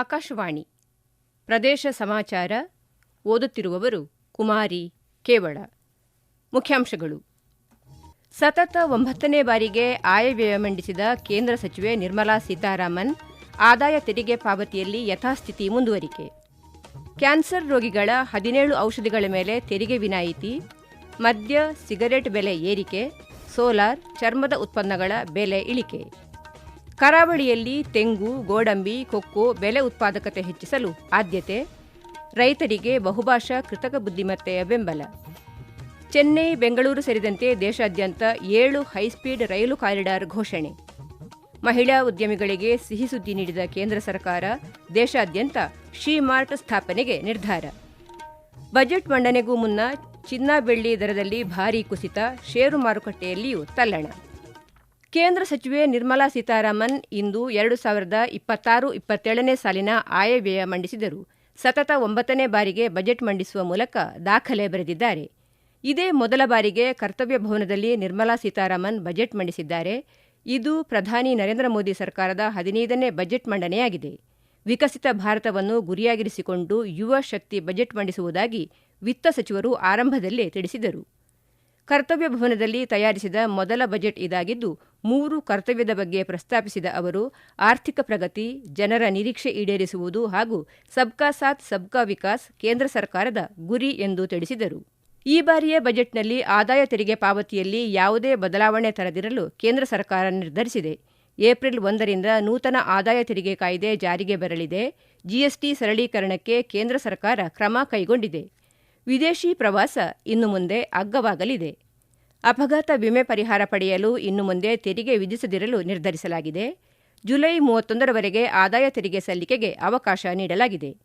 ಆಕಾಶವಾಣಿ. ಪ್ರದೇಶ ಸಮಾಚಾರ ಓದುತ್ತಿರುವವರು ಕುಮಾರಿ ಕೇವಳ. ಮುಖ್ಯಾಂಶಗಳು. ಸತತ ಒಂಬತ್ತನೇ ಬಾರಿಗೆ ಆಯವ್ಯಯ ಮಂಡಿಸಿದ ಕೇಂದ್ರ ಸಚಿವೆ ನಿರ್ಮಲಾ ಸೀತಾರಾಮನ್ ಆದಾಯ ತೆರಿಗೆ ಪಾವತಿಯಲ್ಲಿ ಯಥಾಸ್ಥಿತಿ ಮುಂದುವರಿಕೆ. ಕ್ಯಾನ್ಸರ್ ರೋಗಿಗಳ ಹದಿನೇಳು ಔಷಧಿಗಳ ಮೇಲೆ ತೆರಿಗೆ ವಿನಾಯಿತಿ, ಮದ್ಯ, ಸಿಗರೆಟ್ ಬೆಲೆ ಏರಿಕೆ, ಸೋಲಾರ್, ಚರ್ಮದ ಉತ್ಪನ್ನಗಳ ಬೆಲೆ ಇಳಿಕೆ. ಕರಾವಳಿಯಲ್ಲಿ ತೆಂಗು, ಗೋಡಂಬಿ, ಕೊಕ್ಕೋ ಬೆಲೆ ಉತ್ಪಾದಕತೆ ಹೆಚ್ಚಿಸಲು ಆದ್ಯತೆ, ರೈತರಿಗೆ ಬಹುಭಾಷಾ ಕೃತಕ ಬುದ್ಧಿಮತ್ತೆಯ ಬೆಂಬಲ. ಚೆನ್ನೈ, ಬೆಂಗಳೂರು ಸೇರಿದಂತೆ ದೇಶಾದ್ಯಂತ ಏಳು ಹೈಸ್ಪೀಡ್ ರೈಲು ಕಾರಿಡಾರ್ ಘೋಷಣೆ. ಮಹಿಳಾ ಉದ್ಯಮಿಗಳಿಗೆ ಸಿಹಿ ಸುದ್ದಿ ನೀಡಿದ ಕೇಂದ್ರ ಸರ್ಕಾರ ದೇಶಾದ್ಯಂತ ಶಿ ಮಾರ್ಟ್ ಸ್ಥಾಪನೆಗೆ ನಿರ್ಧಾರ. ಬಜೆಟ್ ಮಂಡನೆಗೂ ಮುನ್ನ ಚಿನ್ನ ಬೆಳ್ಳಿ ದರದಲ್ಲಿ ಭಾರೀ ಕುಸಿತ, ಷೇರು ಮಾರುಕಟ್ಟೆಯಲ್ಲಿಯೂ ತಲ್ಲಣ. ಕೇಂದ್ರ ಸಚಿವೆ ನಿರ್ಮಲಾ ಸೀತಾರಾಮನ್ ಇಂದು ಎರಡು ಸಾವಿರದ ಇಪ್ಪತ್ತಾರು ಇಪ್ಪತ್ತೇಳನೇ ಸಾಲಿನ ಆಯವ್ಯಯ ಮಂಡಿಸಿದರು. ಸತತ ಒಂಬತ್ತನೇ ಬಾರಿಗೆ ಬಜೆಟ್ ಮಂಡಿಸುವ ಮೂಲಕ ದಾಖಲೆ ಬರೆದಿದ್ದಾರೆ. ಇದೇ ಮೊದಲ ಬಾರಿಗೆ ಕರ್ತವ್ಯ ಭವನದಲ್ಲಿ ನಿರ್ಮಲಾ ಸೀತಾರಾಮನ್ ಬಜೆಟ್ ಮಂಡಿಸಿದ್ದಾರೆ. ಇದು ಪ್ರಧಾನಿ ನರೇಂದ್ರ ಮೋದಿ ಸರ್ಕಾರದ ಹದಿನೈದನೇ ಬಜೆಟ್ ಮಂಡನೆಯಾಗಿದೆ. ವಿಕಸಿತ ಭಾರತವನ್ನು ಗುರಿಯಾಗಿರಿಸಿಕೊಂಡು ಯುವ ಶಕ್ತಿ ಬಜೆಟ್ ಮಂಡಿಸುವುದಾಗಿ ವಿತ್ತ ಸಚಿವರು ಆರಂಭದಲ್ಲೇ ತಿಳಿಸಿದರು. ಕರ್ತವ್ಯ ಭವನದಲ್ಲಿ ತಯಾರಿಸಿದ ಮೊದಲ ಬಜೆಟ್ ಇದಾಗಿದ್ದು ಮೂರು ಕರ್ತವ್ಯದ ಬಗ್ಗೆ ಪ್ರಸ್ತಾಪಿಸಿದ ಅವರು, ಆರ್ಥಿಕ ಪ್ರಗತಿ, ಜನರ ನಿರೀಕ್ಷೆ ಈಡೇರಿಸುವುದು ಹಾಗೂ ಸಬ್ಕಾ ಸಾಥ್, ಸಬ್ಕಾ ವಿಕಾಸ್ ಕೇಂದ್ರ ಸರ್ಕಾರದ ಗುರಿ ಎಂದು ತಿಳಿಸಿದರು. ಈ ಬಾರಿಯ ಬಜೆಟ್ನಲ್ಲಿ ಆದಾಯ ತೆರಿಗೆ ಪಾವತಿಯಲ್ಲಿ ಯಾವುದೇ ಬದಲಾವಣೆ ತರದಿರಲು ಕೇಂದ್ರ ಸರ್ಕಾರ ನಿರ್ಧರಿಸಿದೆ. ಏಪ್ರಿಲ್ ಒಂದರಿಂದ ನೂತನ ಆದಾಯ ತೆರಿಗೆ ಕಾಯ್ದೆ ಜಾರಿಗೆ ಬರಲಿದೆ. ಜಿಎಸ್ಟಿ ಸರಳೀಕರಣಕ್ಕೆ ಕೇಂದ್ರ ಸರ್ಕಾರ ಕ್ರಮ ಕೈಗೊಂಡಿದೆ. ವಿದೇಶಿ ಪ್ರವಾಸ ಇನ್ನು ಮುಂದೆ ಅಗ್ಗವಾಗಲಿದೆ. ಅಪಘಾತ ವಿಮೆ ಪರಿಹಾರ ಪಡೆಯಲು ಇನ್ನು ಮುಂದೆ ತೆರಿಗೆ ವಿಧಿಸದಿರಲು ನಿರ್ಧರಿಸಲಾಗಿದೆ. ಜುಲೈ ಮೂವತ್ತೊಂದರವರೆಗೆ ಆದಾಯ ತೆರಿಗೆ ಸಲ್ಲಿಕೆಗೆ ಅವಕಾಶ ನೀಡಲಾಗಿದೆ.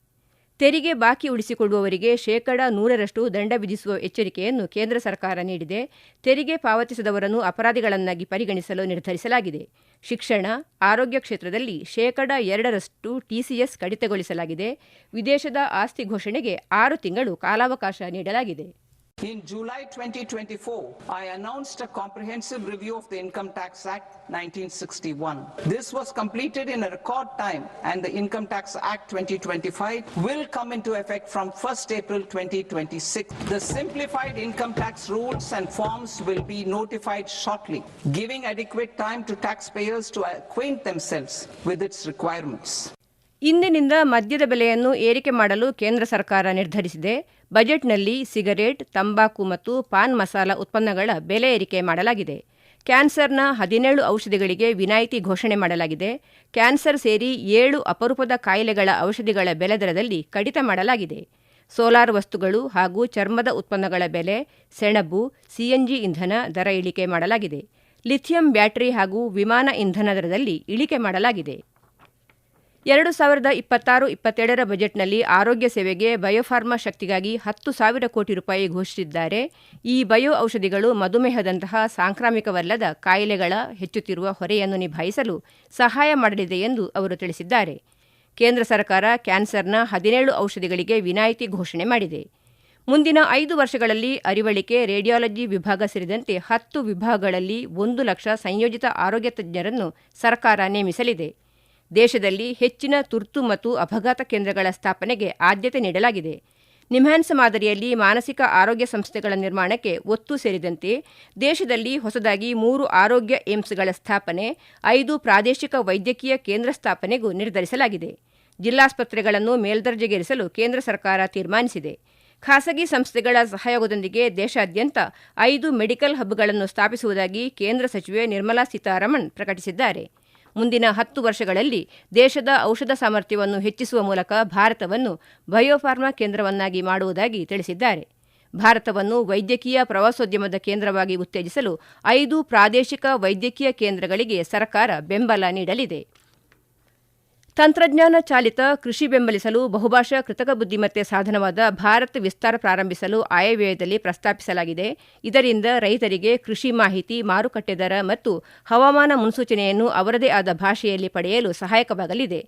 ತೆರಿಗೆ ಬಾಕಿ ಉಳಿಸಿಕೊಳ್ಳುವವರಿಗೆ ಶೇಕಡ ನೂರರಷ್ಟು ದಂಡ ವಿಧಿಸುವ ಎಚ್ಚರಿಕೆಯನ್ನು ಕೇಂದ್ರ ಸರ್ಕಾರ ನೀಡಿದೆ. ತೆರಿಗೆ ಪಾವತಿಸದವರನ್ನು ಅಪರಾಧಿಗಳನ್ನಾಗಿ ಪರಿಗಣಿಸಲು ನಿರ್ಧರಿಸಲಾಗಿದೆ. ಶಿಕ್ಷಣ, ಆರೋಗ್ಯ ಕ್ಷೇತ್ರದಲ್ಲಿ ಶೇಕಡ ಎರಡರಷ್ಟು ಟಿಸಿಎಸ್ ಕಡಿತಗೊಳಿಸಲಾಗಿದೆ. ವಿದೇಶದ ಆಸ್ತಿ ಘೋಷಣೆಗೆ ಆರು ತಿಂಗಳು ಕಾಲಾವಕಾಶ ನೀಡಲಾಗಿದೆ. In July 2024, I announced a comprehensive review of the Income Tax Act 1961. This was completed in a record time and the Income Tax Act 2025 will come into effect from 1st April 2026. The simplified income tax rules and forms will be notified shortly, giving adequate time to taxpayers to acquaint themselves with its requirements. ಇಂದಿನಿಂದ ಮದ್ಯದ ಬೆಲೆಯನ್ನು ಏರಿಕೆ ಮಾಡಲು ಕೇಂದ್ರ ಸರ್ಕಾರ ನಿರ್ಧರಿಸಿದೆ. ಬಜೆಟ್ನಲ್ಲಿ cigarette, ತಂಬಾಕು ಮತ್ತು ಪಾನ್ ಮಸಾಲ ಉತ್ಪನ್ನಗಳ ಬೆಲೆ ಏರಿಕೆ ಮಾಡಲಾಗಿದೆ. ಕ್ಯಾನ್ಸರ್ನ ಹದಿನೇಳು ಔಷಧಿಗಳಿಗೆ ವಿನಾಯಿತಿ ಘೋಷಣೆ ಮಾಡಲಾಗಿದೆ. ಕ್ಯಾನ್ಸರ್ ಸೇರಿ ಏಳು ಅಪರೂಪದ ಕಾಯಿಲೆಗಳ ಔಷಧಿಗಳ ಬೆಲೆ ದರದಲ್ಲಿ ಕಡಿತ ಮಾಡಲಾಗಿದೆ. ಸೋಲಾರ್ ವಸ್ತುಗಳು ಹಾಗೂ ಚರ್ಮದ ಉತ್ಪನ್ನಗಳ ಬೆಲೆ, ಸೆಣಬು, ಸಿಎನ್ಜಿ ಇಂಧನ ದರ ಇಳಿಕೆ ಮಾಡಲಾಗಿದೆ. ಲಿಥಿಯಂ ಬ್ಯಾಟರಿ ಹಾಗೂ ವಿಮಾನ ಇಂಧನ ದರದಲ್ಲಿ ಇಳಿಕೆ ಮಾಡಲಾಗಿದೆ. ಎರಡು ಸಾವಿರದ ಇಪ್ಪತ್ತಾರು ಇಪ್ಪತ್ತೆರಡರ ಬಜೆಟ್ನಲ್ಲಿ ಆರೋಗ್ಯ ಸೇವೆಗೆ ಬಯೋಫಾರ್ಮಾ ಶಕ್ತಿಗಾಗಿ ಹತ್ತು ಸಾವಿರ ಕೋಟಿ ರೂಪಾಯಿ ಘೋಷಿಸಿದ್ದಾರೆ. ಈ ಬಯೋ ಔಷಧಿಗಳು ಮಧುಮೇಹದಂತಹ ಸಾಂಕ್ರಾಮಿಕವಲ್ಲದ ಕಾಯಿಲೆಗಳ ಹೆಚ್ಚುತ್ತಿರುವ ಹೊರೆಯನ್ನು ನಿಭಾಯಿಸಲು ಸಹಾಯ ಮಾಡಲಿದೆ ಎಂದು ಅವರು ತಿಳಿಸಿದ್ದಾರೆ. ಕೇಂದ್ರ ಸರ್ಕಾರ ಕ್ಯಾನ್ಸರ್ನ ಹದಿನೇಳು ಔಷಧಿಗಳಿಗೆ ವಿನಾಯಿತಿ ಘೋಷಣೆ ಮಾಡಿದೆ. ಮುಂದಿನ ಐದು ವರ್ಷಗಳಲ್ಲಿ ಅರಿವಳಿಕೆ, ರೇಡಿಯಾಲಜಿ ವಿಭಾಗ ಸೇರಿದಂತೆ ಹತ್ತು ವಿಭಾಗಗಳಲ್ಲಿ ಒಂದು ಲಕ್ಷ ಸಂಯೋಜಿತ ಆರೋಗ್ಯ ತಜ್ಞರನ್ನು ಸರ್ಕಾರ ನೇಮಿಸಲಿದೆ. ದೇಶದಲ್ಲಿ ಹೆಚ್ಚಿನ ತುರ್ತು ಮತ್ತು ಅಪಘಾತ ಕೇಂದ್ರಗಳ ಸ್ಥಾಪನೆಗೆ ಆದ್ಯತೆ ನೀಡಲಾಗಿದೆ. ನಿಮ್ಹಾನ್ಸ್ ಮಾದರಿಯಲ್ಲಿ ಮಾನಸಿಕ ಆರೋಗ್ಯ ಸಂಸ್ಥೆಗಳ ನಿರ್ಮಾಣಕ್ಕೆ ಒತ್ತು ಸೇರಿದಂತೆ ದೇಶದಲ್ಲಿ ಹೊಸದಾಗಿ ಮೂರು ಆರೋಗ್ಯ ಏಮ್ಸ್ಗಳ ಸ್ಥಾಪನೆ, ಐದು ಪ್ರಾದೇಶಿಕ ವೈದ್ಯಕೀಯ ಕೇಂದ್ರ ಸ್ಥಾಪನೆಗೂ ನಿರ್ಧರಿಸಲಾಗಿದೆ. ಜಿಲ್ಲಾಸ್ಪತ್ರೆಗಳನ್ನು ಮೇಲ್ದರ್ಜೆಗೇರಿಸಲು ಕೇಂದ್ರ ಸರ್ಕಾರ ತೀರ್ಮಾನಿಸಿದೆ. ಖಾಸಗಿ ಸಂಸ್ಥೆಗಳ ಸಹಯೋಗದೊಂದಿಗೆ ದೇಶಾದ್ಯಂತ ಐದು ಮೆಡಿಕಲ್ ಹಬ್ಗಳನ್ನು ಸ್ಥಾಪಿಸುವುದಾಗಿ ಕೇಂದ್ರ ಸಚಿವೆ ನಿರ್ಮಲಾ ಸೀತಾರಾಮನ್ ಪ್ರಕಟಿಸಿದ್ದಾರೆ. ಮುಂದಿನ ಹತ್ತು ವರ್ಷಗಳಲ್ಲಿ ದೇಶದ ಔಷಧ ಸಾಮರ್ಥ್ಯವನ್ನು ಹೆಚ್ಚಿಸುವ ಮೂಲಕ ಭಾರತವನ್ನು ಬಯೋಫಾರ್ಮಾ ಕೇಂದ್ರವನ್ನಾಗಿ ಮಾಡುವುದಾಗಿ ತಿಳಿಸಿದ್ದಾರೆ. ಭಾರತವನ್ನು ವೈದ್ಯಕೀಯ ಪ್ರವಾಸೋದ್ಯಮದ ಕೇಂದ್ರವಾಗಿ ಉತ್ತೇಜಿಸಲು ಐದು ಪ್ರಾದೇಶಿಕ ವೈದ್ಯಕೀಯ ಕೇಂದ್ರಗಳಿಗೆ ಸರ್ಕಾರ ಬೆಂಬಲ ನೀಡಲಿದೆ. ತಂತ್ರಜ್ಞಾನ ಚಾಲಿತ ಕೃಷಿ ಬೆಂಬಲಿಸಲು ಬಹುಭಾಷಾ ಕೃತಕ ಬುದ್ದಿಮತ್ತೆ ಸಾಧನವಾದ ಭಾರತ್ ವಿಸ್ತಾರ ಪ್ರಾರಂಭಿಸಲು ಆಯವ್ಯಯದಲ್ಲಿ ಪ್ರಸ್ತಾಪಿಸಲಾಗಿದೆ. ಇದರಿಂದ ರೈತರಿಗೆ ಕೃಷಿ ಮಾಹಿತಿ, ಮಾರುಕಟ್ಟೆ ದರ ಮತ್ತು ಹವಾಮಾನ ಮುನ್ಸೂಚನೆಯನ್ನು ಅವರದೇ ಆದ ಭಾಷೆಯಲ್ಲಿ ಪಡೆಯಲು ಸಹಾಯಕವಾಗಲಿದೆ.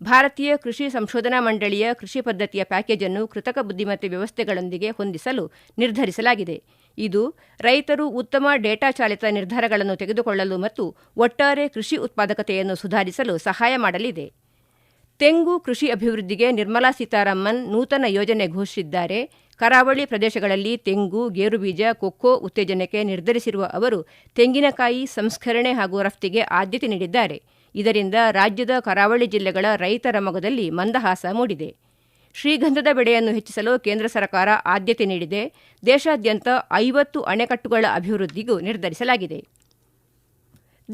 ಭಾರತೀಯ ಕೃಷಿ ಸಂಶೋಧನಾ ಮಂಡಳಿಯ ಕೃಷಿ ಪದ್ಧತಿಯ ಪ್ಯಾಕೇಜ್ ಅನ್ನು ಕೃತಕ ಬುದ್ದಿಮತ್ತೆ ವ್ಯವಸ್ಥೆಗಳೊಂದಿಗೆ ಹೊಂದಿಸಲು ನಿರ್ಧರಿಸಲಾಗಿದೆ. ಇದು ರೈತರು ಉತ್ತಮ ಡೇಟಾ ಚಾಲಿತ ನಿರ್ಧಾರಗಳನ್ನು ತೆಗೆದುಕೊಳ್ಳಲು ಮತ್ತು ಒಟ್ಟಾರೆ ಕೃಷಿ ಉತ್ಪಾದಕತೆಯನ್ನು ಸುಧಾರಿಸಲು ಸಹಾಯ ಮಾಡಲಿದೆ. ತೆಂಗು ಕೃಷಿ ಅಭಿವೃದ್ಧಿಗೆ ನಿರ್ಮಲಾ ಸೀತಾರಾಮನ್ ನೂತನ ಯೋಜನೆ ಘೋಷಿಸಿದ್ದಾರೆ. ಕರಾವಳಿ ಪ್ರದೇಶಗಳಲ್ಲಿ ತೆಂಗು, ಗೇರುಬೀಜ, ಕೊಕ್ಕೋ ಉತ್ತೇಜನಕ್ಕೆ ನಿರ್ಧರಿಸಿರುವ ಅವರು ತೆಂಗಿನಕಾಯಿ ಸಂಸ್ಕರಣೆ ಹಾಗೂ ರಫ್ತಿಗೆ ಆದ್ಯತೆ ನೀಡಿದ್ದಾರೆ. ಇದರಿಂದ ರಾಜ್ಯದ ಕರಾವಳಿ ಜಿಲ್ಲೆಗಳ ರೈತರ ಮೊಗದಲ್ಲಿ ಮಂದಹಾಸ ಮೂಡಿದೆ. ಶ್ರೀಗಂಧದ ಬೆಳೆಯನ್ನು ಹೆಚ್ಚಿಸಲು ಕೇಂದ್ರ ಸರ್ಕಾರ ಆದ್ಯತೆ ನೀಡಿದೆ. ದೇಶಾದ್ಯಂತ ಐವತ್ತು ಅಣೆಕಟ್ಟುಗಳ ಅಭಿವೃದ್ಧಿಗೂ ನಿರ್ಧರಿಸಲಾಗಿದೆ.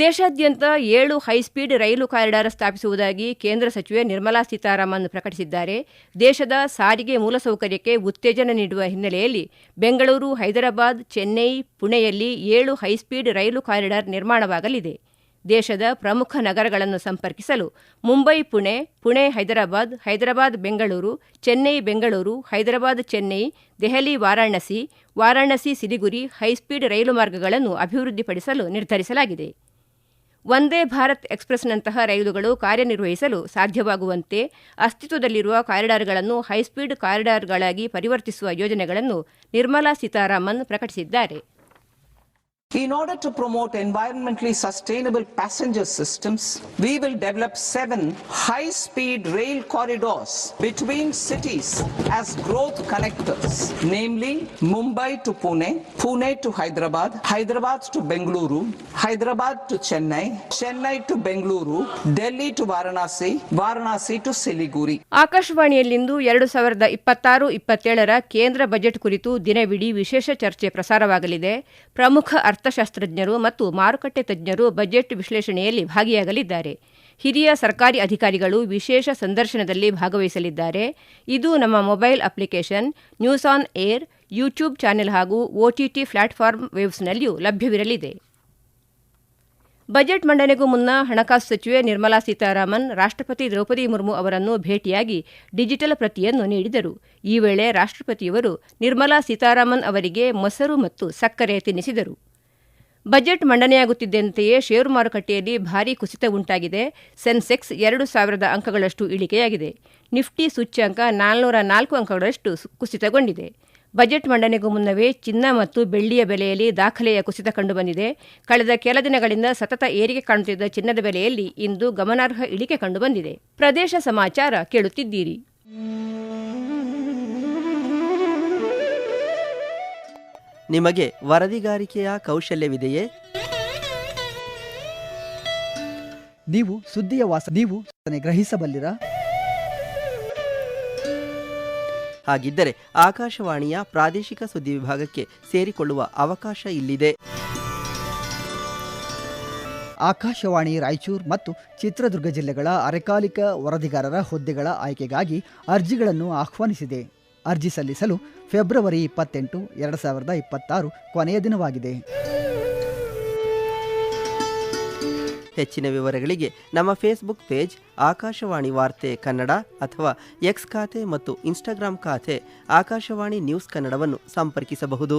ದೇಶಾದ್ಯಂತ ಏಳು ಹೈಸ್ಪೀಡ್ ರೈಲು ಕಾರಿಡಾರ್ ಸ್ಥಾಪಿಸುವುದಾಗಿ ಕೇಂದ್ರ ಸಚಿವೆ ನಿರ್ಮಲಾ ಸೀತಾರಾಮನ್ ಪ್ರಕಟಿಸಿದ್ದಾರೆ. ದೇಶದ ಸಾರಿಗೆ ಮೂಲಸೌಕರ್ಯಕ್ಕೆ ಉತ್ತೇಜನ ನೀಡುವ ಹಿನ್ನೆಲೆಯಲ್ಲಿ ಬೆಂಗಳೂರು, ಹೈದರಾಬಾದ್, ಚೆನ್ನೈ, ಪುಣೆಯಲ್ಲಿ ಏಳು ಹೈಸ್ಪೀಡ್ ರೈಲು ಕಾರಿಡಾರ್ ನಿರ್ಮಾಣವಾಗಲಿದೆ. ದೇಶದ ಪ್ರಮುಖ ನಗರಗಳನ್ನು ಸಂಪರ್ಕಿಸಲು Mumbai, Pune Pune, Hyderabad Hyderabad, Bengaluru, Chennai, Bengaluru, Hyderabad, Chennai, Delhi, Varanasi Varanasi, Siliguri high speed rail ಮಾರ್ಗಗಳನ್ನು ಅಭಿವೃದ್ಧಿಪಡಿಸಲು ನಿರ್ಧರಿಸಲಾಗಿದೆ. ವಂದೇ ಭಾರತ್ ಎಕ್ಸ್ಪ್ರೆಸ್ನಂತಹ ರೈಲುಗಳು ಕಾರ್ಯನಿರ್ವಹಿಸಲು ಸಾಧ್ಯವಾಗುವಂತೆ ಅಸ್ತಿತ್ವದಲ್ಲಿರುವ ಕಾರಿಡಾರ್ಗಳನ್ನು ಹೈಸ್ಪೀಡ್ ಕಾರಿಡಾರ್ಗಳಾಗಿ ಪರಿವರ್ತಿಸುವ ಯೋಜನೆಗಳನ್ನು ನಿರ್ಮಲಾ ಸೀತಾರಾಮನ್ ಪ್ರಕಟಿಸಿದ್ದಾರೆ. In order to promote environmentally sustainable passenger systems, we will develop seven high-speed rail corridors between cities as growth connectors, namely Mumbai to Pune, Pune to Hyderabad, Hyderabad to Bengaluru, Hyderabad to Chennai, Chennai to Bengaluru, Delhi to Varanasi, Varanasi to Siliguri. ಆಕಾಶವಾಣಿಯಲ್ಲಿಂದು ಎರಡು ಸಾವಿರದ ಇಪ್ಪತ್ತಾರು ಇಪ್ಪತ್ತೇಳರ ಕೇಂದ್ರ budget ಕುರಿತು ದಿನವಿಡೀ ವಿಶೇಷ ಚರ್ಚೆ ಪ್ರಸಾರವಾಗಲಿದೆ ಪ್ರಮುಖ ಅರ್ಥಶಾಸ್ತ್ರಜ್ಞರು ಮತ್ತು ಮಾರುಕಟ್ಟೆ ತಜ್ಞರು ಬಜೆಟ್ ವಿಶ್ಲೇಷಣೆಯಲ್ಲಿ ಭಾಗಿಯಾಗಲಿದ್ದಾರೆ. ಹಿರಿಯ ಸರ್ಕಾರಿ ಅಧಿಕಾರಿಗಳು ವಿಶೇಷ ಸಂದರ್ಶನದಲ್ಲಿ ಭಾಗವಹಿಸಲಿದ್ದಾರೆ. ಇದು ನಮ್ಮ mobile application, news on air, YouTube channel ಹಾಗೂ ಒಟಿಟಿ ಪ್ಲಾಟ್ಫಾರ್ಮ್ ವೇವ್ಸ್ನಲ್ಲಿಯೂ ಲಭ್ಯವಿರಲಿದೆ. ಬಜೆಟ್ ಮಂಡನೆಗೂ ಮುನ್ನ ಹಣಕಾಸು ಸಚಿವೆ ನಿರ್ಮಲಾ ಸೀತಾರಾಮನ್, ರಾಷ್ಟ್ರಪತಿ ದ್ರೌಪದಿ ಮುರ್ಮು ಅವರನ್ನು ಭೇಟಿಯಾಗಿ ಡಿಜಿಟಲ್ ಪ್ರತಿಯನ್ನು ನೀಡಿದರು. ಈ ವೇಳೆ ರಾಷ್ಟ್ರಪತಿಯವರು ನಿರ್ಮಲಾ ಸೀತಾರಾಮನ್ ಅವರಿಗೆ ಮೊಸರು ಮತ್ತು ಸಕ್ಕರೆ ತಿನ್ನಿಸಿದರು. ಬಜೆಟ್ ಮಂಡನೆಯಾಗುತ್ತಿದ್ದಂತೆಯೇ ಷೇರು ಮಾರುಕಟ್ಟೆಯಲ್ಲಿ ಭಾರೀ ಕುಸಿತ ಉಂಟಾಗಿದೆ. ಸೆನ್ಸೆಕ್ಸ್ ಎರಡು ಸಾವಿರದ ಅಂಕಗಳಷ್ಟು ಇಳಿಕೆಯಾಗಿದೆ. ನಿಫ್ಟಿ ಸೂಚ್ಯಂಕ ನಾಲ್ನೂರ ನಾಲ್ಕು ಅಂಕಗಳಷ್ಟು ಕುಸಿತಗೊಂಡಿದೆ. ಬಜೆಟ್ ಮಂಡನೆಗೂ ಮುನ್ನವೇ ಚಿನ್ನ ಮತ್ತು ಬೆಳ್ಳಿಯ ಬೆಲೆಯಲ್ಲಿ ದಾಖಲೆಯ ಕುಸಿತ ಕಂಡುಬಂದಿದೆ. ಕಳೆದ ಕೆಲ ದಿನಗಳಿಂದ ಸತತ ಏರಿಕೆ ಕಾಣುತ್ತಿದ್ದ ಚಿನ್ನದ ಬೆಲೆಯಲ್ಲಿ ಇಂದು ಗಮನಾರ್ಹ ಇಳಿಕೆ ಕಂಡುಬಂದಿದೆ. ಪ್ರದೇಶ ಸಮಾಚಾರ ಕೇಳುತ್ತಿದ್ದೀರಿ. ನಿಮಗೆ ವರದಿಗಾರಿಕೆಯ ಕೌಶಲ್ಯವಿದೆಯೇ? ನೀವು ಸುದ್ದಿಯ ವಾಸ ನೀವು ಗ್ರಹಿಸಬಲ್ಲಿರ ಗ್ರಹಿಸಬಲ್ಲಿರಾ? ಹಾಗಿದ್ದರೆ ಆಕಾಶವಾಣಿಯ ಪ್ರಾದೇಶಿಕ ಸುದ್ದಿ ವಿಭಾಗಕ್ಕೆ ಸೇರಿಕೊಳ್ಳುವ ಅವಕಾಶ ಇಲ್ಲಿದೆ. ಆಕಾಶವಾಣಿ ರಾಯಚೂರು ಮತ್ತು ಚಿತ್ರದುರ್ಗ ಜಿಲ್ಲೆಗಳ ಅರೆಕಾಲಿಕ ವರದಿಗಾರರ ಹುದ್ದೆಗಳ ಆಯ್ಕೆಗಾಗಿ ಅರ್ಜಿಗಳನ್ನು ಆಹ್ವಾನಿಸಿದೆ. ಅರ್ಜಿ ಸಲ್ಲಿಸಲು ಫೆಬ್ರವರಿ ಇಪ್ಪತ್ತೆಂಟು, ಎರಡು ಸಾವಿರದ ಇಪ್ಪತ್ತಾರು ಕೊನೆಯ ದಿನವಾಗಿದೆ. ಹೆಚ್ಚಿನ ವಿವರಗಳಿಗೆ ನಮ್ಮ ಫೇಸ್ಬುಕ್ ಪೇಜ್ ಆಕಾಶವಾಣಿ ವಾರ್ತೆ ಕನ್ನಡ ಅಥವಾ ಎಕ್ಸ್ ಖಾತೆ ಮತ್ತು ಇನ್ಸ್ಟಾಗ್ರಾಂ ಖಾತೆ ಆಕಾಶವಾಣಿ ನ್ಯೂಸ್ ಕನ್ನಡವನ್ನು ಸಂಪರ್ಕಿಸಬಹುದು.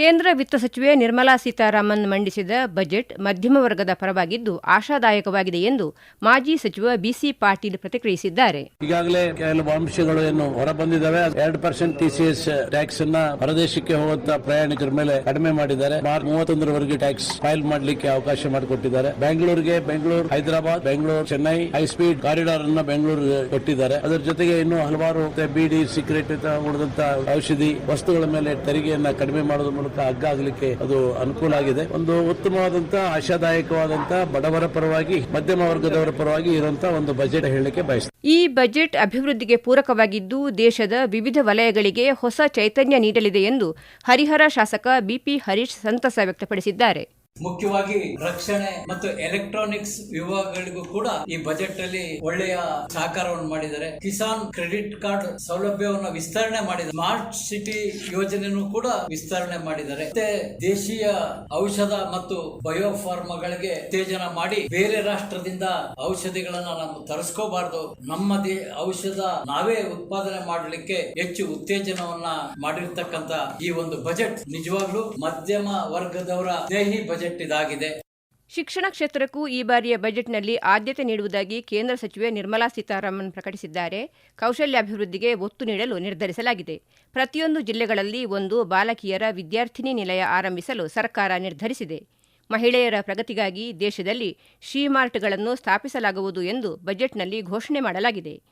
ಕೇಂದ್ರ ವಿತ್ತ ಸಚಿವೆ ನಿರ್ಮಲಾ ಸೀತಾರಾಮನ್ ಮಂಡಿಸಿದ ಬಜೆಟ್ ಮಧ್ಯಮ ವರ್ಗದ ಪರವಾಗಿದ್ದು ಆಶಾದಾಯಕವಾಗಿದೆ ಎಂದು ಮಾಜಿ ಸಚಿವ ಬಿಸಿ ಪಾಟೀಲ್ ಪ್ರತಿಕ್ರಿಯಿಸಿದ್ದಾರೆ. ಈಗಾಗಲೇ ಕೆಲವು ಅಂಶಗಳು ಏನು ಹೊರಬಂದಿದ್ದಾವೆ. ಎರಡು ಪರ್ಸೆಂಟ್ ಟಿಸಿಎಸ್ ಟ್ಯಾಕ್ಸ್ ಅನ್ನ ಹೊರದೇಶಕ್ಕೆ ಹೋಗುವಂತ ಪ್ರಯಾಣಿಕರ ಮೇಲೆ ಕಡಿಮೆ ಮಾಡಿದ್ದಾರೆ. ಮಾರ್ಚ್ ಮೂವತ್ತೊಂದರವರೆಗೆ ಟ್ಯಾಕ್ಸ್ ಫೈಲ್ ಮಾಡಲಿಕ್ಕೆ ಅವಕಾಶ ಮಾಡಿಕೊಟ್ಟಿದ್ದಾರೆ. ಬೆಂಗಳೂರಿಗೆ Bengaluru, Hyderabad, Bengaluru, Chennai high speed corridor ಅನ್ನ ಬೆಂಗಳೂರಿಗೆ ಕೊಟ್ಟಿದ್ದಾರೆ. ಅದರ ಜೊತೆಗೆ ಇನ್ನು ಹಲವಾರು ಬಿಡಿ ಸಿಗರೇಟ್ ಉಳಿದಂತ ಔಷಧಿ ವಸ್ತುಗಳ ಮೇಲೆ ತೆರಿಗೆಯನ್ನ ಕಡಿಮೆ ಮೂಲಕ ಹಗ್ಗ ಆಗಲಿಕ್ಕೆ ಅದು ಅನುಕೂಲ ಆಗಿದೆ. ಒಂದು ಉತ್ತಮವಾದಂತಹ ಆಶಾದಾಯಕವಾದಂತಹ ಬಡವರ ಪರವಾಗಿ, ಮಧ್ಯಮ ವರ್ಗದವರ ಪರವಾಗಿ ಇರುವಂತಹ ಒಂದು ಬಜೆಟ್ ಹೇಳಲಿಕ್ಕೆ ಬಯಸ್ತೇನೆ. ಈ ಬಜೆಟ್ ಅಭಿವೃದ್ಧಿಗೆ ಪೂರಕವಾಗಿದ್ದು ದೇಶದ ವಿವಿಧ ವಲಯಗಳಿಗೆ ಹೊಸ ಚೈತನ್ಯ ನೀಡಲಿದೆ ಎಂದು ಹರಿಹರ ಶಾಸಕ ಬಿಪಿ ಹರೀಶ್ ಸಂತಸ ವ್ಯಕ್ತಪಡಿಸಿದ್ದಾರೆ. ಮುಖ್ಯವಾಗಿ ರಕ್ಷಣೆ ಮತ್ತು ಎಲೆಕ್ಟ್ರಾನಿಕ್ಸ್ ವಿಭಾಗಗಳಿಗೂ ಕೂಡ ಈ ಬಜೆಟ್ ಅಲ್ಲಿ ಒಳ್ಳೆಯ ಸಹಕಾರವನ್ನು ಮಾಡಿದ್ದಾರೆ. ಕಿಸಾನ್ ಕ್ರೆಡಿಟ್ ಕಾರ್ಡ್ ಸೌಲಭ್ಯವನ್ನು ವಿಸ್ತರಣೆ ಮಾಡಿದ್ದಾರೆ. ಸ್ಮಾರ್ಟ್ ಸಿಟಿ ಯೋಜನೆಯನ್ನು ಕೂಡ ವಿಸ್ತರಣೆ ಮಾಡಿದ್ದಾರೆ. ಮತ್ತೆ ದೇಶೀಯ ಔಷಧ ಮತ್ತು ಬಯೋಫಾರ್ಮಗಳಿಗೆ ಉತ್ತೇಜನ ಮಾಡಿ ಬೇರೆ ರಾಷ್ಟ್ರದಿಂದ ಔಷಧಿಗಳನ್ನ ನಾವು ತರಿಸ್ಕೋಬಾರ್ದು. ನಮ್ಮ ಔಷಧ ನಾವೇ ಉತ್ಪಾದನೆ ಮಾಡಲಿಕ್ಕೆ ಹೆಚ್ಚು ಉತ್ತೇಜನವನ್ನ ಮಾಡಿರ್ತಕ್ಕಂತ ಈ ಒಂದು ಬಜೆಟ್ ನಿಜವಾಗ್ಲೂ ಮಧ್ಯಮ ವರ್ಗದವರ ದೇಹಿ ಬಜೆಟ್ ಇದಾಗಿದೆ. ಶಿಕ್ಷಣ ಕ್ಷೇತ್ರಕ್ಕೂ ಈ ಬಾರಿಯ ಬಜೆಟ್ನಲ್ಲಿ ಆದ್ಯತೆ ನೀಡುವುದಾಗಿ ಕೇಂದ್ರ ಸಚಿವೆ ನಿರ್ಮಲಾ ಸೀತಾರಾಮನ್ ಪ್ರಕಟಿಸಿದ್ದಾರೆ. ಕೌಶಲ್ಯಾಭಿವೃದ್ಧಿಗೆ ಒತ್ತು ನೀಡಲು ನಿರ್ಧರಿಸಲಾಗಿದೆ. ಪ್ರತಿಯೊಂದು ಜಿಲ್ಲೆಗಳಲ್ಲಿ ಒಂದು ಬಾಲಕಿಯರ ವಿದ್ಯಾರ್ಥಿನಿ ನಿಲಯ ಆರಂಭಿಸಲು ಸರ್ಕಾರ ನಿರ್ಧರಿಸಿದೆ. ಮಹಿಳೆಯರ ಪ್ರಗತಿಗಾಗಿ ದೇಶದಲ್ಲಿ ಶೀಮಾರ್ಟ್ಗಳನ್ನು ಸ್ಥಾಪಿಸಲಾಗುವುದು ಎಂದು ಬಜೆಟ್ನಲ್ಲಿ ಘೋಷಣೆ ಮಾಡಲಾಗಿದೆ.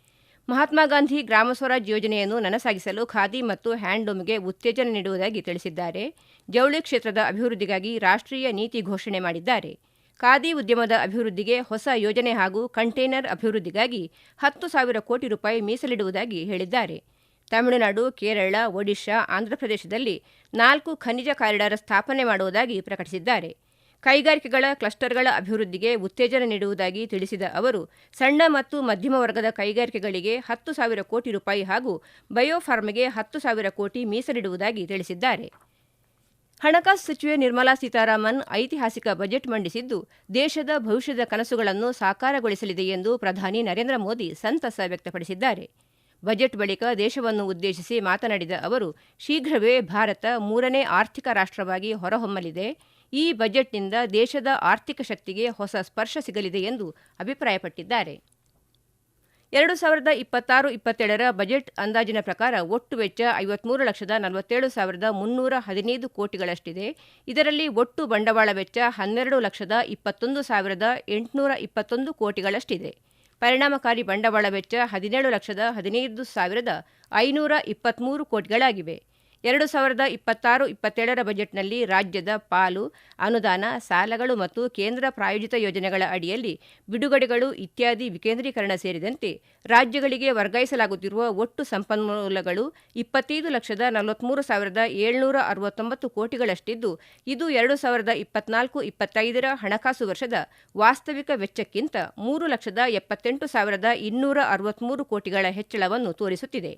ಮಹಾತ್ಮ ಗಾಂಧಿ ಗ್ರಾಮ ಸ್ವರಾಜ್ ಯೋಜನೆಯನ್ನು ನನಸಾಗಿಸಲು ಖಾದಿ ಮತ್ತು ಹ್ಯಾಂಡ್ಲೂಮ್ಗೆ ಉತ್ತೇಜನ ನೀಡುವುದಾಗಿ ತಿಳಿಸಿದ್ದಾರೆ. ಜವಳಿ ಕ್ಷೇತ್ರದ ಅಭಿವೃದ್ಧಿಗಾಗಿ ರಾಷ್ಟ್ರೀಯ ನೀತಿ ಘೋಷಣೆ ಮಾಡಿದ್ದಾರೆ. ಖಾದಿ ಉದ್ಯಮದ ಅಭಿವೃದ್ಧಿಗೆ ಹೊಸ ಯೋಜನೆ ಹಾಗೂ ಕಂಟೈನರ್ ಅಭಿವೃದ್ಧಿಗಾಗಿ ಹತ್ತು ಸಾವಿರ ಕೋಟಿ ರೂಪಾಯಿ ಮೀಸಲಿಡುವುದಾಗಿ ಹೇಳಿದ್ದಾರೆ. ತಮಿಳುನಾಡು, ಕೇರಳ, ಒಡಿಶಾ ಆಂಧ್ರಪ್ರದೇಶದಲ್ಲಿ ನಾಲ್ಕು ಖನಿಜ ಕಾರಿಡಾರ್ ಸ್ಥಾಪನೆ ಮಾಡುವುದಾಗಿ ಪ್ರಕಟಿಸಿದ್ದಾರೆ. ಕೈಗಾರಿಕೆಗಳ, ಕ್ಲಸ್ಟರ್ಗಳ ಅಭಿವೃದ್ಧಿಗೆ ಉತ್ತೇಜನ ನೀಡುವುದಾಗಿ ತಿಳಿಸಿದ ಅವರು, ಸಣ್ಣ ಮತ್ತು ಮಧ್ಯಮ ವರ್ಗದ ಕೈಗಾರಿಕೆಗಳಿಗೆ ಹತ್ತು ಸಾವಿರ ಕೋಟಿ ರೂಪಾಯಿ ಹಾಗೂ ಬಯೋಫಾರ್ಮ್ಗೆ ಹತ್ತು ಸಾವಿರ ಕೋಟಿ ಮೀಸಲಿಡುವುದಾಗಿ ತಿಳಿಸಿದ್ದಾರೆ. ಹಣಕಾಸು ಸಚಿವೆ ನಿರ್ಮಲಾ ಸೀತಾರಾಮನ್ ಐತಿಹಾಸಿಕ ಬಜೆಟ್ ಮಂಡಿಸಿದ್ದು, ದೇಶದ ಭವಿಷ್ಯದ ಕನಸುಗಳನ್ನು ಸಾಕಾರಗೊಳಿಸಲಿದೆ ಎಂದು ಪ್ರಧಾನಿ ನರೇಂದ್ರ ಮೋದಿ ಸಂತಸ ವ್ಯಕ್ತಪಡಿಸಿದ್ದಾರೆ. ಬಜೆಟ್ ಬಳಿಕ ದೇಶವನ್ನು ಉದ್ದೇಶಿಸಿ ಮಾತನಾಡಿದ ಅವರು, ಶೀಘ್ರವೇ ಭಾರತ ಮೂರನೇ ಆರ್ಥಿಕ ರಾಷ್ಟ್ರವಾಗಿ ಹೊರಹೊಮ್ಮಲಿದೆ. ಈ ಬಜೆಟ್ನಿಂದ ದೇಶದ ಆರ್ಥಿಕ ಶಕ್ತಿಗೆ ಹೊಸ ಸ್ಪರ್ಶ ಸಿಗಲಿದೆ ಎಂದು ಅಭಿಪ್ರಾಯಪಟ್ಟಿದ್ದಾರೆ. ಎರಡು ಸಾವಿರದ ಇಪ್ಪತ್ತಾರು, ಇಪ್ಪತ್ತೆರಡರ ಬಜೆಟ್ ಅಂದಾಜಿನ ಪ್ರಕಾರ ಒಟ್ಟು ವೆಚ್ಚ ಐವತ್ಮೂರು ಲಕ್ಷದ ನಲವತ್ತೇಳು ಸಾವಿರದ ಮುನ್ನೂರ ಹದಿನೈದು ಕೋಟಿಗಳಷ್ಟಿದೆ. ಇದರಲ್ಲಿ ಒಟ್ಟು ಬಂಡವಾಳ ವೆಚ್ಚ ಹನ್ನೆರಡು ಲಕ್ಷದ ಇಪ್ಪತ್ತೊಂದು ಸಾವಿರದ ಎಂಟುನೂರ ಇಪ್ಪತ್ತೊಂದು ಕೋಟಿಗಳಷ್ಟಿದೆ. ಪರಿಣಾಮಕಾರಿ ಬಂಡವಾಳ ವೆಚ್ಚ ಹದಿನೇಳು ಲಕ್ಷದ ಹದಿನೈದು ಸಾವಿರದ ಐನೂರ ಇಪ್ಪತ್ಮೂರು ಕೋಟಿಗಳಾಗಿವೆ. ಎರಡು ಸಾವಿರದ ಇಪ್ಪತ್ತಾರು ಇಪ್ಪತ್ತೇಳರ ಬಜೆಟ್ನಲ್ಲಿ ರಾಜ್ಯದ ಪಾಲು, ಅನುದಾನ, ಸಾಲಗಳು ಮತ್ತು ಕೇಂದ್ರ ಪ್ರಾಯೋಜಿತ ಯೋಜನೆಗಳ ಅಡಿಯಲ್ಲಿ ಬಿಡುಗಡೆಗಳು ಇತ್ಯಾದಿ ವಿಕೇಂದ್ರೀಕರಣ ಸೇರಿದಂತೆ ರಾಜ್ಯಗಳಿಗೆ ವರ್ಗಾಯಿಸಲಾಗುತ್ತಿರುವ ಒಟ್ಟು ಸಂಪನ್ಮೂಲಗಳು ಇಪ್ಪತ್ತೈದು ಲಕ್ಷದ ನಲವತ್ಮೂರು ಸಾವಿರದ ಏಳ್ನೂರ ಅರವತ್ತೊಂಬತ್ತು ಕೋಟಿಗಳಷ್ಟಿದ್ದು, ಇದು ಎರಡು ಸಾವಿರದ ಇಪ್ಪತ್ನಾಲ್ಕು, ಇಪ್ಪತ್ತೈದರ ಹಣಕಾಸು ವರ್ಷದ ವಾಸ್ತವಿಕ ವೆಚ್ಚಕ್ಕಿಂತ ಮೂರು ಲಕ್ಷದ ಎಪ್ಪತ್ತೆಂಟು ಸಾವಿರದ ಇನ್ನೂರ ಅರವತ್ಮೂರು ಕೋಟಿಗಳ ಹೆಚ್ಚಳವನ್ನು ತೋರಿಸುತ್ತಿದೆ.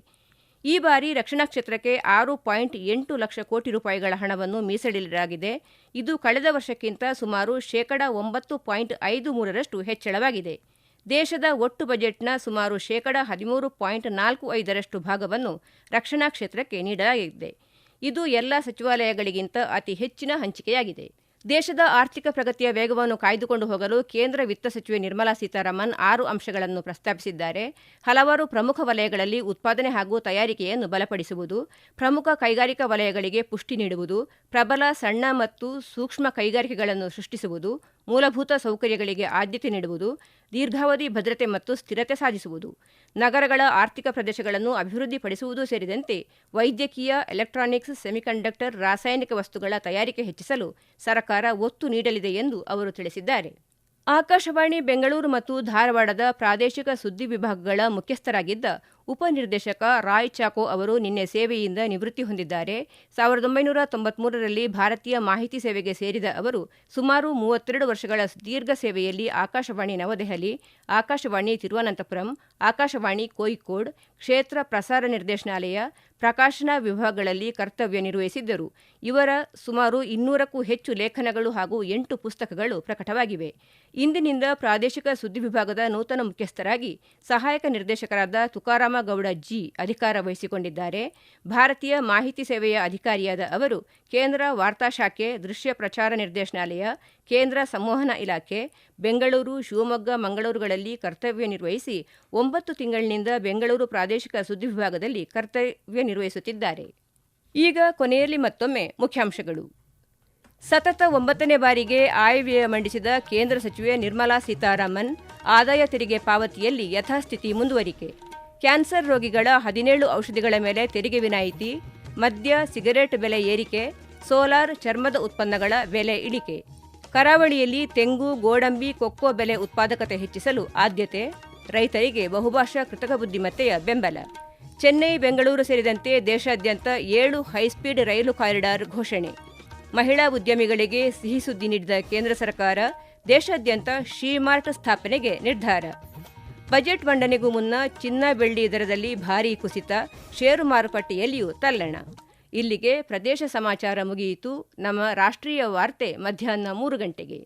ಈ ಬಾರಿ ರಕ್ಷಣಾ ಕ್ಷೇತ್ರಕ್ಕೆ ಆರು ಪಾಯಿಂಟ್ ಎಂಟು ಲಕ್ಷ ಕೋಟಿ ರೂಪಾಯಿಗಳ ಹಣವನ್ನು ಮೀಸಲಿಡಲಾಗಿದೆ. ಇದು ಕಳೆದ ವರ್ಷಕ್ಕಿಂತ ಸುಮಾರು ಶೇಕಡ ಒಂಬತ್ತು ಪಾಯಿಂಟ್ ಐದು ಮೂರರಷ್ಟು ಹೆಚ್ಚಳವಾಗಿದೆ. ದೇಶದ ಒಟ್ಟು ಬಜೆಟ್ನ ಸುಮಾರು ಶೇಕಡ ಹದಿಮೂರು ಪಾಯಿಂಟ್ ನಾಲ್ಕು ಐದರಷ್ಟು ಭಾಗವನ್ನು ರಕ್ಷಣಾ ಕ್ಷೇತ್ರಕ್ಕೆ ನೀಡಲಾಗಿದೆ. ಇದು ಎಲ್ಲ ಸಚಿವಾಲಯಗಳಿಗಿಂತ ಅತಿ ಹೆಚ್ಚಿನ ಹಂಚಿಕೆಯಾಗಿದೆ. ದೇಶದ ಆರ್ಥಿಕ ಪ್ರಗತಿಯ ವೇಗವನ್ನು ಕಾಯ್ದುಕೊಂಡು ಹೋಗಲು ಕೇಂದ್ರ ವಿತ್ತ ಸಚಿವೆ ನಿರ್ಮಲಾ ಸೀತಾರಾಮನ್ ಆರು ಅಂಶಗಳನ್ನು ಪ್ರಸ್ತಾಪಿಸಿದ್ದಾರೆ. ಹಲವಾರು ಪ್ರಮುಖ ವಲಯಗಳಲ್ಲಿ ಉತ್ಪಾದನೆ ಹಾಗೂ ತಯಾರಿಕೆಯನ್ನು ಬಲಪಡಿಸುವುದು, ಪ್ರಮುಖ ಕೈಗಾರಿಕಾ ವಲಯಗಳಿಗೆ ಪುಷ್ಟಿ ನೀಡುವುದು, ಪ್ರಬಲ ಸಣ್ಣ ಮತ್ತು ಸೂಕ್ಷ್ಮ ಕೈಗಾರಿಕೆಗಳನ್ನು ಸೃಷ್ಟಿಸುವುದು ಮೂಲಭೂತ ಸೌಕರ್ಯಗಳಿಗೆ ಆದ್ಯತೆ ನೀಡುವುದು, ದೀರ್ಘಾವಧಿ ಭದ್ರತೆ ಮತ್ತು ಸ್ಥಿರತೆ ಸಾಧಿಸುವುದು, ನಗರಗಳ ಆರ್ಥಿಕ ಪ್ರದೇಶಗಳನ್ನು ಅಭಿವೃದ್ಧಿಪಡಿಸುವುದು ಸೇರಿದಂತೆ ವೈದ್ಯಕೀಯ, ಎಲೆಕ್ಟ್ರಾನಿಕ್ಸ್, ಸೆಮಿಕಂಡಕ್ಟರ್, ರಾಸಾಯನಿಕ ವಸ್ತುಗಳ ತಯಾರಿಕೆ ಹೆಚ್ಚಿಸಲು ಸರ್ಕಾರ ಒತ್ತು ನೀಡಲಿದೆ ಎಂದು ಅವರು ತಿಳಿಸಿದ್ದಾರೆ. ಆಕಾಶವಾಣಿ ಬೆಂಗಳೂರು ಮತ್ತು ಧಾರವಾಡದ ಪ್ರಾದೇಶಿಕ ಸುದ್ದಿ ವಿಭಾಗಗಳ ಮುಖ್ಯಸ್ಥರಾಗಿದ್ದ ಉಪನಿರ್ದೇಶಕ ರಾಯ್ ಚಾಕೋ ಅವರು ನಿನ್ನೆ ಸೇವೆಯಿಂದ ನಿವೃತ್ತಿ ಹೊಂದಿದ್ದಾರೆ. ಸಾವಿರದ ಒಂಬೈನೂರ ತೊಂಬತ್ಮೂರರಲ್ಲಿ ಭಾರತೀಯ ಮಾಹಿತಿ ಸೇವೆಗೆ ಸೇರಿದ ಅವರು ಸುಮಾರು ಮೂವತ್ತೆರಡು ವರ್ಷಗಳ ದೀರ್ಘ ಸೇವೆಯಲ್ಲಿ ಆಕಾಶವಾಣಿ ನವದೆಹಲಿ, ಆಕಾಶವಾಣಿ ತಿರುವನಂತಪುರಂ, ಆಕಾಶವಾಣಿ ಕೋಯಿಕೋಡ್, ಕ್ಷೇತ್ರ ಪ್ರಸಾರ ನಿರ್ದೇಶನಾಲಯ, ಪ್ರಕಾಶನ ವಿಭಾಗಗಳಲ್ಲಿ ಕರ್ತವ್ಯ ನಿರ್ವಹಿಸಿದ್ದರು. ಇವರ ಸುಮಾರು ಇನ್ನೂರಕ್ಕೂ ಹೆಚ್ಚು ಲೇಖನಗಳು ಹಾಗೂ ಎಂಟು ಪುಸ್ತಕಗಳು ಪ್ರಕಟವಾಗಿವೆ. ಇಂದಿನಿಂದ ಪ್ರಾದೇಶಿಕ ಸುದ್ದಿ ವಿಭಾಗದ ನೂತನ ಮುಖ್ಯಸ್ಥರಾಗಿ ಸಹಾಯಕ ನಿರ್ದೇಶಕರಾದ ತುಕಾರಾಮ ಗೌಡ ಜಿ ಅಧಿಕಾರ ವಹಿಸಿಕೊಂಡಿದ್ದಾರೆ. ಭಾರತೀಯ ಮಾಹಿತಿ ಸೇವೆಯ ಅಧಿಕಾರಿಯಾದ ಅವರು ಕೇಂದ್ರ ವಾರ್ತಾ ಶಾಖೆ, ದೃಶ್ಯ ಪ್ರಚಾರ ನಿರ್ದೇಶನಾಲಯ, ಕೇಂದ್ರ ಸಂವಹನ ಇಲಾಖೆ, ಬೆಂಗಳೂರು, ಶಿವಮೊಗ್ಗ, ಮಂಗಳೂರುಗಳಲ್ಲಿ ಕರ್ತವ್ಯ ನಿರ್ವಹಿಸಿ ಒಂಬತ್ತು ತಿಂಗಳಿನಿಂದ ಬೆಂಗಳೂರು ಪ್ರಾದೇಶಿಕ ಸುದ್ದಿ ವಿಭಾಗದಲ್ಲಿ ಕರ್ತವ್ಯ ನಿರ್ವಹಿಸುತ್ತಿದ್ದಾರೆ. ಈಗ ಕೊನೆಯಲ್ಲಿ ಮತ್ತೊಮ್ಮೆ ಮುಖ್ಯಾಂಶಗಳು. ಸತತ ಒಂಬತ್ತನೇ ಬಾರಿಗೆ ಆಯವ್ಯಯ ಮಂಡಿಸಿದ ಕೇಂದ್ರ ಸಚಿವೆ ನಿರ್ಮಲಾ ಸೀತಾರಾಮನ್ ಆದಾಯ ತೆರಿಗೆ ಪಾವತಿಯಲ್ಲಿ ಯಥಾಸ್ಥಿತಿ ಮುಂದುವರಿಕೆ. ಕ್ಯಾನ್ಸರ್ ರೋಗಿಗಳ ಹದಿನೇಳು ಔಷಧಿಗಳ ಮೇಲೆ ತೆರಿಗೆ ವಿನಾಯಿತಿ, ಮದ್ಯ, ಸಿಗರೇಟ್ ಬೆಲೆ ಏರಿಕೆ, ಸೋಲಾರ್ ಚರ್ಮದ ಉತ್ಪನ್ನಗಳ ಬೆಲೆ ಇಳಿಕೆ. ಕರಾವಳಿಯಲ್ಲಿ ತೆಂಗು, ಗೋಡಂಬಿ, ಕೊಕ್ಕೋ ಬೆಲೆ ಉತ್ಪಾದಕತೆ ಹೆಚ್ಚಿಸಲು ಆದ್ಯತೆ, ರೈತರಿಗೆ ಬಹುಭಾಷಾ ಕೃತಕ ಬುದ್ಧಿಮತ್ತೆಯ ಬೆಂಬಲ. ಚೆನ್ನೈ, ಬೆಂಗಳೂರು ಸೇರಿದಂತೆ ದೇಶಾದ್ಯಂತ ಏಳು ಹೈಸ್ಪೀಡ್ ರೈಲು ಕಾರಿಡಾರ್ ಘೋಷಣೆ. ಮಹಿಳಾ ಉದ್ಯಮಿಗಳಿಗೆ ಸಿಹಿ ಸುದ್ದಿ ನೀಡಿದ ಕೇಂದ್ರ ಸರ್ಕಾರ ದೇಶಾದ್ಯಂತ ಶೀಮಾರ್ಟ್ ಸ್ಥಾಪನೆಗೆ ನಿರ್ಧಾರ. ಬಜೆಟ್ ಮಂಡನೆಗೂ ಮುನ್ನ ಚಿನ್ನ ಬೆಳ್ಳಿ ದರದಲ್ಲಿ ಭಾರೀ ಕುಸಿತ, ಷೇರು ಮಾರುಕಟ್ಟೆಯಲ್ಲಿಯೂ ತಲ್ಲಣ. ಇಲ್ಲಿಗೆ ಪ್ರದೇಶ ಸಮಾಚಾರ ಮುಗಿಯಿತು. ನಮ್ಮ ರಾಷ್ಟ್ರೀಯ ವಾರ್ತೆ ಮಧ್ಯಾಹ್ನ ಮೂರು ಗಂಟೆಗೆ.